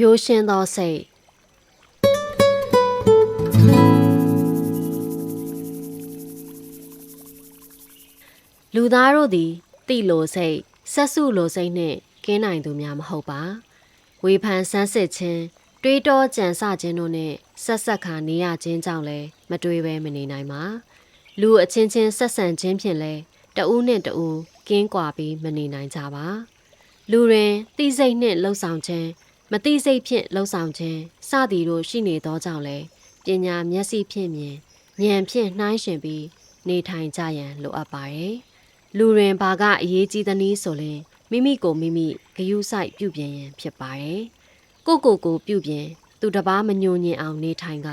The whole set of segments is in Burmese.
ရိုးရှင်းသောစိတ်လူသားတို့သည်တိလိုစိတ်ဆက်စုလိုစိတ်နှင့်ကင်းနိုင်သူများမဟုတ်ပါဝေဖန်ဆန်းစစ်ခြင်းတွေးတောကြံစခြင်းတို့နှင့်ဆက်ဆက်ခါနေရခြင်းကြောင့်လည်းမတွေးဘဲမနေနိုင်ပါလူအချင်းချင်းဆက်ဆံခြင်းဖြင့်လည်းတဦးနှင့်တဦးကင်းကွာပြီးမနေနိုင်ကြပါလူတွင်တိစိတ်နှင့်လှုပ်ဆောင်ခြင်း မတိစိတ်ဖြင့်လှုပ်ဆောင်ခြင်းစသည်တို့ရှိနေသောကြောင့်လည်းပညာမျက်စိဖြင့်မြင်ဉာဏ်ဖြင့်နှိုင်းယှဉ်ပြီးနေထိုင်ကြရန်လိုအပ်ပါတယ်လူတွင်ဘာကအရေးကြီးသနည်းဆိုရင်မိမိကိုမိမိဂယုစိုက်ပြုပြင်ရန်ဖြစ်ပါတယ်ကိုကိုကိုပြုပြင် သူတစ်ပါးမညှို့ညင်အောင်နေထိုင်က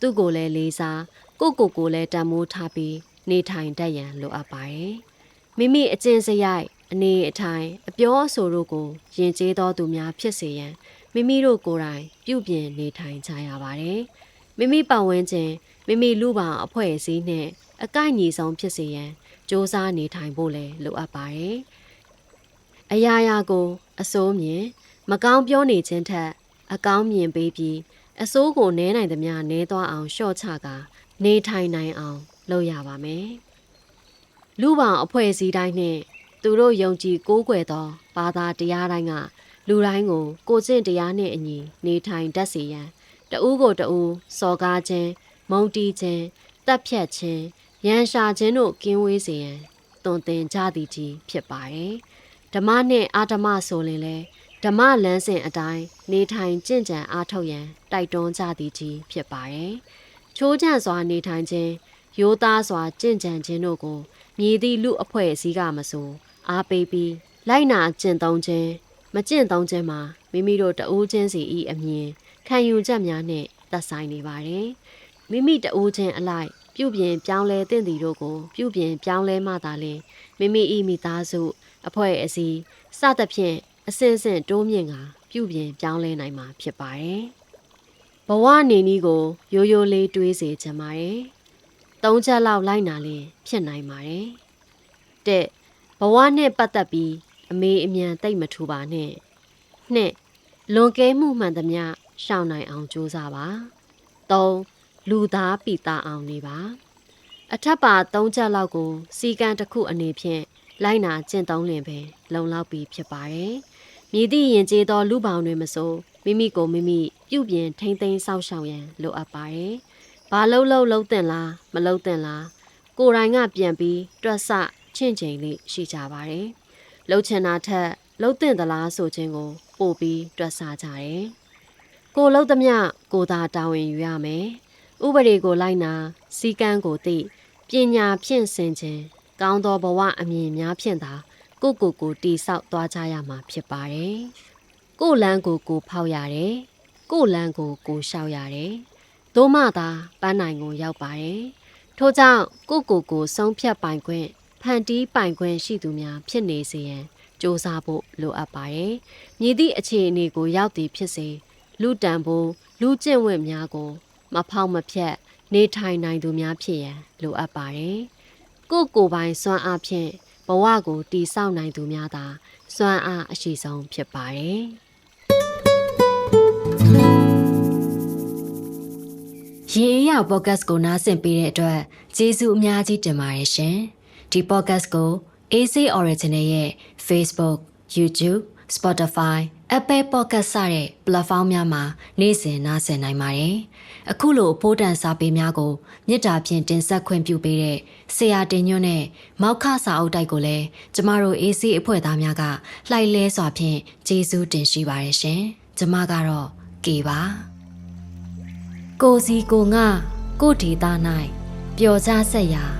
သူ့ကိုလည်းလေးစားကိုကိုကိုလည်းတန်မိုးထားပြီးနေထိုင်တတ်ရန်လိုအပ်ပါတယ်မိမိအကျင့်စရိုက်အနေအထိုင်အပြောအဆိုတို့ကိုယဉ်ကျေးသောသူများဖြစ်စေရန် မိမိတို့ကိုယ်တိုင်ပြုပြင်နေထိုင်ကြရပါတယ်မိမိပတ်ဝန်းကျင်မိမိလူပါအဖွဲ့အစည်းနဲ့အကိုက်ညီဆုံးဖြစ်စေရန်စ조사နေထိုင်ဖို့လည်းလိုအပ်ပါတယ်အရာရာကို အစိုးမြင်မကောင်းပြောနေခြင်းထက်အကောင်းမြင်ပေးပြီးအစိုးကိုနဲနိုင်သမျှနဲသွားအောင်ရှော့ချကာနေထိုင်နိုင်အောင်လုပ်ရပါမယ်။လူပောင်အဖွဲ့အစည်းတိုင်းနဲ့သူတို့ယုံကြည်ကိုးကွယ်သောဘာသာတရားတိုင်းက လူတိုင်းကိုကိုကျင့်တရားနှင့်အညီနေထိုင်တတ်စေရန်တဦးကိုတဦးစော်ကားခြင်းမုံတီးခြင်းတပ်ဖြတ်ခြင်းရန်ရှာခြင်းတို့ကင်းဝေးစေရန်တွင်တင်ကြသည်ကြီးဖြစ်ပါတယ်။ဓမ္မနှင့်အာဓမ္မဆိုရင်လည်းဓမ္မလမ်းစဉ်အတိုင်းနေထိုင်ကြင့်ကြံအားထုတ်ရန်တိုက်တွန်းကြသည်ကြီးဖြစ်ပါတယ်။ချိုးချံစွာနေထိုင်ခြင်းရိုးသားစွာကြင့်ကြံခြင်းတို့ကိုမြည်သည့်လူအဖွဲ့အစည်းကမဆိုအားပေးပြီးလိုက်နာကျင့်သုံးခြင်း မကျင့်သုံးခြင်းမှာမိမိတို့တအိုးချင်းစီဤအမြင်ခံယူချက်များနဲ့သက်ဆိုင်နေပါတယ်။မိမိတအိုးချင်းအလိုက်ပြုပြင်ပြောင်းလဲသင့်သည်တို့ကို ပြုပြင်ပြောင်းလဲမှသာလျှင်မိမိဤမိသားစုအဖွဲ့အစည်းစသဖြင့်အစဉ်အဆက်တိုးမြင့်ကပြုပြင်ပြောင်းလဲနိုင်မှာဖြစ်ပါတယ်။ဘဝနေနည်းကိုရိုးရိုးလေးတွေးစေချင်ပါတယ်။သုံးချက်လောက်လိုက်နာရင်ဖြစ်နိုင်ပါတယ်။တဲ့ဘဝနဲ့ပတ်သက်ပြီး အမေအမြန်တိတ်မထူပါနဲ့။နှစ်လွန်ကဲမှုမှန်သမျှရှောင်နိုင်အောင်ကြိုးစားပါ။သုံးလူသားပိသားအောင်နေပါ။အထက်ပါ၃ချက်လောက်ကို စီကံတစ်ခုအနေဖြင့်လိုက်နာကျင့်သုံးလင်ပဲလုံလောက်ပြီးဖြစ်ပါတယ်။မြည်သည့်ရင်ကျေးသောလူပောင်တွေမစိုးမိမိကိုမိမိပြုပြင်ထိမ့်သိမ်းစောင့်ရှောက်ရန်လိုအပ်ပါတယ်။ဘာလုံးလုံးလုံးတင်လားမလုံးတင်လားကိုယ်တိုင်ကပြန်ပြီးတွက်ဆချင့်ချိန်လေးရှိကြပါတယ်။ လှုပ်ချင်တာထက်လှုပ်တင်သလားဆိုခြင်းကို ပို့ပြီးတွက်ဆကြတယ်။ကိုလှုပ်သမျှကိုသာတာဝန်ယူရမယ်။ဥပဒေကိုလိုက်နာစီကံကိုသိပညာဖြင့်ဆင်ခြင်းကောင်းသောဘဝအမြင်များဖြင့်သာကိုကိုကိုတီဆောက်သွားကြရမှာဖြစ်ပါတယ်။ကိုလန်းကိုကိုဖောက်ရတယ်။ကိုလန်းကိုကိုရှောက်ရတယ်။သို့မှသာပန်းနိုင်ကိုရောက်ပါတယ်။ထို့ကြောင့်ကိုကိုကိုဆုံးဖြတ်ပိုင်ခွင့် ဖန်တီးပိုင်ခွင့်ရှိသူများဖြစ်နေစေရန်စ조사ဖို့လိုအပ်ပါတယ်။မြည်သည့်အခြေအနေကိုရောက်သည်ဖြစ်စေလူတန်ဖို့လူကျင့်ဝတ်များကို မဖောက်မဖြတ်နေထိုင်နိုင်သူများဖြစ်ရန်လိုအပ်ပါတယ်။ကိုကိုပိုင်စွမ်းအားဖြင့်ဘဝကိုတည်ဆောက်နိုင်သူများသာစွမ်းအားအရှိဆုံးဖြစ်ပါတယ်။ရေအေးရပေါ့ကတ်ကိုနားဆင်ပေးတဲ့အတွက်ကျေးဇူးအများကြီးတင်ပါတယ်ရှင်။ ဒီပေါ့ကတ်ကို AC Original ရဲ့ Facebook, YouTube, Spotify, Apple Podcast စတဲ့ platform များမှာနေ့စဉ်နားဆင်နိုင်ပါတယ်။အခုလိုဖိုးတန်စာပေများကိုမြစ်တာဖြင့်တင်ဆက်ခွင့်ပြုပေးတဲ့ဆရာတင်ညွန့်နဲ့မောက်ခစာအုပ်တိုက်ကိုလည်းကျမတို့ AC အဖွဲ့သားများကလှိုက်လဲစွာဖြင့်ကျေးဇူးတင်ရှိပါတယ်ရှင်။ကျမကတော့ကေပါ။ကိုစီကိုငါကိုဒေတာ၌ပျော်ကြဆက်ရာ